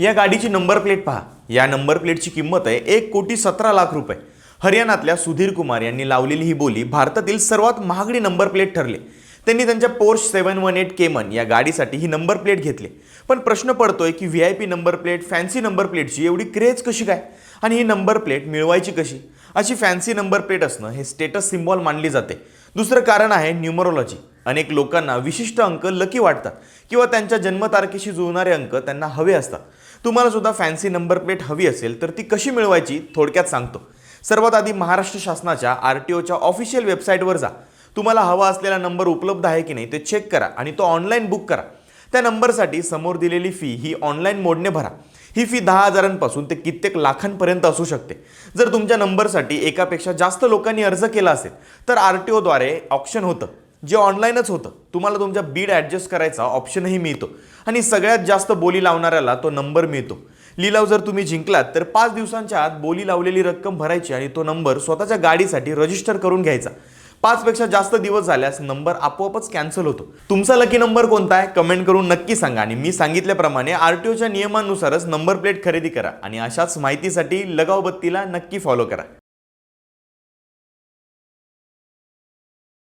या गाडीची number plate पहा. या नंबर प्लेटची किंमत आहे एक कोटी सतरा लाख रुपये. हरियाणातल्या सुधीर कुमार यांनी लावलेली ही बोली भारतातील सर्वात महागडी नंबर प्लेट ठरली. त्यांनी त्यांच्या Porsche seven one eight Cayman या गाडीसाठी ही नंबर प्लेट घेतली. पण प्रश्न पडतोय की V I P number plate fancy number प्लेटची एवढी क्रेज कशी काय? आणि ही नंबर प्लेट मिळवायची कशी? अशी फॅन्सी नंबर प्लेट असणं हे स्टेटस सिम्बॉल मानली जाते. दुसरं कारण आहे न्यूमरोलॉजी अनेक लोकांना विशिष्ट अंक लकी वाटतात किंवा त्यांच्या जन्मतारखेशी जुळणारे अंक त्यांना हवे असतात. तुम्हाला सुद्धा फॅन्सी नंबर प्लेट हवी असेल तर ती कशी मिळवायची थोडक्यात सांगतो. सर्वात आधी महाराष्ट्र शासनाच्या आर टी ओच्या ऑफिशियल वेबसाईटवर जा. तुम्हाला हवा असलेला नंबर उपलब्ध आहे की नाही ते चेक करा आणि तो ऑनलाईन बुक करा. त्या नंबरसाठी समोर दिलेली फी ही ऑनलाईन मोडने भरा. ही फी दहा हजारांपासून ते कित्येक लाखांपर्यंत असू शकते. जर तुमच्या नंबरसाठी एकापेक्षा जास्त लोकांनी अर्ज केला असेल तर आर टी ओद्वारे ऑप्शन होतं. जे ऑनलाईनच होतं. तुम्हाला तुमच्या बीड ॲडजस्ट करायचा ऑप्शनही मिळतो. आणि सगळ्यात जास्त बोली लावणाऱ्याला तो नंबर मिळतो. लिलाव जर तुम्ही जिंकलात तर पाच दिवसांच्या आत बोली लावलेली रक्कम भरायची आणि तो नंबर स्वतःच्या गाडीसाठी रजिस्टर करून घ्यायचा. पाचपेक्षा जास्त दिवस झाल्यास नंबर आपोआपच कॅन्सल होतो. तुमचा लकी नंबर कोणता आहे? कमेंट करून नक्की सांगा आणि मी सांगितल्याप्रमाणे आर टी ओच्या नियमानुसारच नंबर प्लेट खरेदी करा आणि अशाच माहितीसाठी लगाव बत्तीला नक्की फॉलो करा.